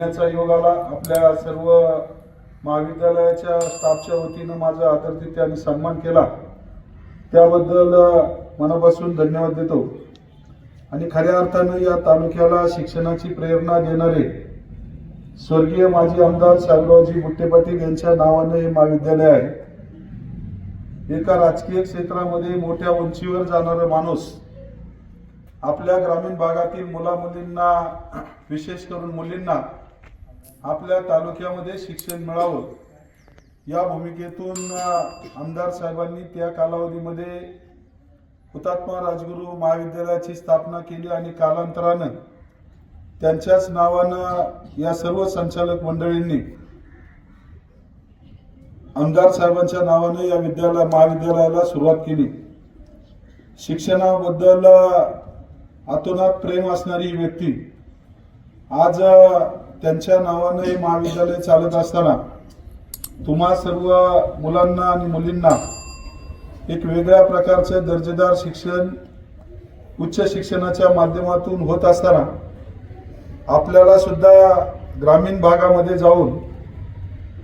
बोलण्याचा योग आला आपल्या सर्व महाविद्यालयाच्या स्टाफच्या वतीनं माझा आदरतिथ्य आणि सन्मान केला. त्याबद्दल मनापासून धन्यवाद देतो. आणि खऱ्या अर्थानं या तालुक्याला शिक्षणाची प्रेरणा देणारे स्वर्गीय माजी आमदार शामरावजी बुट्टे पाटील यांच्या नावानं हे महाविद्यालय आहे. एका राजकीय क्षेत्रामध्ये मोठ्या उंचीवर जाणारा माणूस आपल्या ग्रामीण भागातील मुला मुलींना विशेष करून मुलींना आपल्या तालुक्यामध्ये शिक्षण मिळावं. या भूमिकेतून आमदार साहेबांनी त्या कालावधीमध्ये हुतात्मा राजगुरू महाविद्यालयाची स्थापना केली आणि कालांतरानं त्यांच्याच नावानं या सर्व संचालक मंडळींनी आमदार साहेबांच्या नावानं या विद्यालय महाविद्यालयाला सुरुवात केली. शिक्षणाबद्दल अतोनात प्रेम असणारी व्यक्ती आज त्यांच्या नावानं हे महाविद्यालय चालत असताना तुम्हा सर्व मुलांना आणि मुलींना एक वेगळ्या प्रकारचं दर्जेदार शिक्षण उच्च शिक्षणाच्या माध्यमातून होत असताना आपल्याला सुद्धा ग्रामीण भागामध्ये जाऊन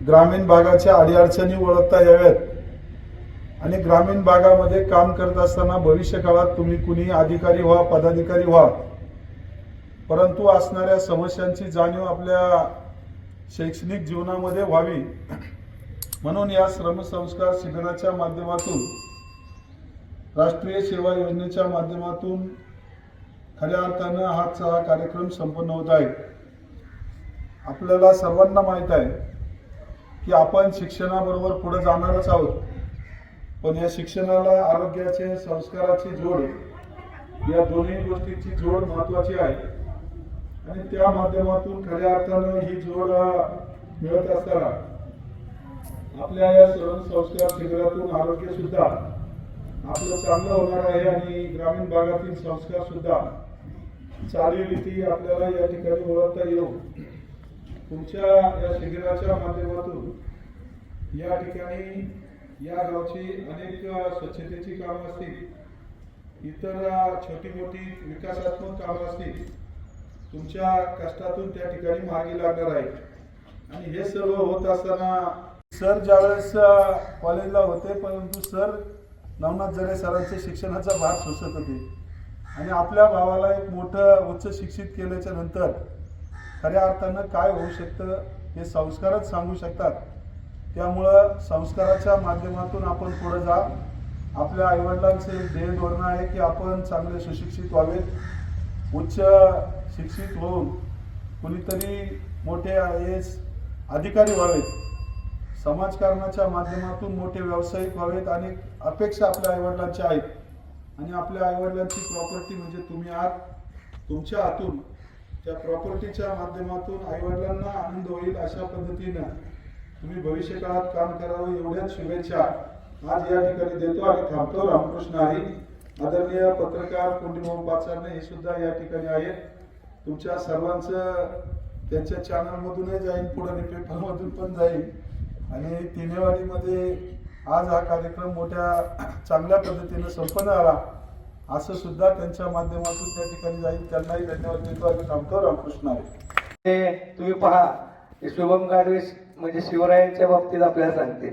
ग्रामीण भागाच्या अडीअडचणी ओळखता याव्यात आणि ग्रामीण भागामध्ये काम करत असताना भविष्य काळात तुम्ही कुणी अधिकारी व्हा पदाधिकारी व्हा परंतु असणाऱ्या समस्यांची जाणीव आपल्या शैक्षणिक जीवनामध्ये व्हावी. म्हणून या श्रमसंस्कार शिबिराच्या माध्यमातून राष्ट्रीय सेवा योजनेच्या माध्यमातून खऱ्या अर्थानं हाच हा कार्यक्रम संपन्न होत आहे. आपल्याला सर्वांना माहीत आहे की आपण शिक्षणाबरोबर पुढे जाणारच आहोत. पण या शिक्षणाला आरोग्याचे संस्काराची जोड या दोन्ही गोष्टीची जोड महत्वाची आहे. आणि त्या माध्यमातून खऱ्या अर्थानं ही जोड मिळत असताना आपल्या या सर्व संस्कार शिबिरातून आरोग्य सुद्धा आपलं चांगलं होणार आहे आणि ग्रामीण भागातील संस्कार सुद्धा चालीरीती आपल्याला या ठिकाणी ओळखता येऊ. तुमच्या या शिबिराच्या माध्यमातून या ठिकाणी या गावची अनेक स्वच्छतेची कामं असतील इतर छोटी मोठी विकासात्मक कामं असतील तुमच्या कष्टातून त्या ठिकाणी मार्गी लागणार आहे. आणि हे सर्व होत असताना सर ज्यावेळेस कॉलेजला होते परंतु सर नवनाथ जरे सरांचे शिक्षणाचा भार सोसत होते. आणि आपल्या भावाला एक मोठं उच्च शिक्षित केल्याच्यानंतर खऱ्या अर्थानं काय होऊ शकतं हे संस्कारच सांगू शकतात. त्यामुळं संस्काराच्या माध्यमातून आपण पुढे जा. आपल्या आईवडिलांचे एक ध्येय धोरण आहे की आपण चांगले सुशिक्षित व्हावेत. उच्च शिक्षित होऊन कुणीतरी मोठे आय एस अधिकारी व्हावेत. समाजकारणाच्या माध्यमातून मोठे व्यावसायिक व्हावेत आणि अपेक्षा आपल्या आईवडिलांच्या आहेत. आणि आपल्या आईवडिलांची प्रॉपर्टी म्हणजे तुम्ही आत तुमच्या हातून त्या प्रॉपर्टीच्या माध्यमातून आईवडिलांना आनंद होईल अशा पद्धतीनं तुम्ही भविष्यकाळात काम करावं एवढ्याच शुभेच्छा आज या ठिकाणी देतो आणि थांबतो. रामकृष्ण आहे आदरणीय पत्रकार कुंडीमोहन पाचारणे हे सुद्धा या ठिकाणी आहेत. तुमच्या सर्वांचं त्यांच्या चॅनलमधूनही जाईल पुढे आणि पेपरमधून पण जाईल. आणि तिनेवाडीमध्ये आज हा कार्यक्रम मोठ्या चांगल्या पद्धतीनं संपन्न आला असं सुद्धा त्यांच्या माध्यमातून त्या ठिकाणी जाईल. त्यांनाही धन्यवाद देतो. आम्ही थांबतो रामकृष्ण आहे. ते तुम्ही पहा शुभम गाडवे म्हणजे शिवरायांच्या बाबतीत आपल्याला सांगते.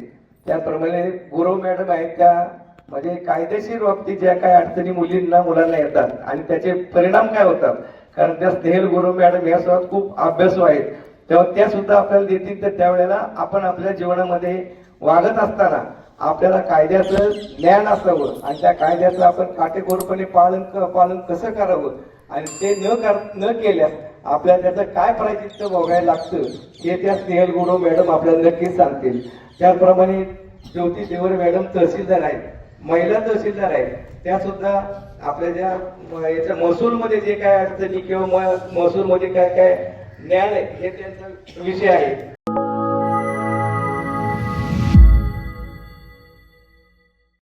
त्याप्रमाणे गुरव मॅडम आहेत त्या म्हणजे कायदेशीर बाबतीत ज्या काही अडचणी मुलींना मुलांना येतात आणि त्याचे परिणाम काय होतात? कारण त्या स्नेहल गुरु मॅडम या सुद्धा खूप अभ्यासू आहेत. तेव्हा त्या सुद्धा आपल्याला देतील तर त्यावेळेला आपण आपल्या जीवनामध्ये वागत असताना आपल्याला कायद्याचं ज्ञान असावं आणि त्या कायद्याचं आपण काटेकोरपणे पालन क- पालन कसं करावं? आणि ते न कर न केल्यास आपल्याला त्याचं काय प्रायचित्य भोगायला लागतं हे त्या स्नेहल गुरु मॅडम आपल्याला नक्कीच सांगतील. त्याचप्रमाणे ज्योती देवर मॅडम तहसीलदार आहेत. महिला तहसीलदार आहेत त्या सुद्धा आपल्या ज्या म- याच्या महसूलमध्ये जे काय अडचणी किंवा म- महसूलमध्ये काय काय ज्ञान आहे हे त्यांचा विषय आहे.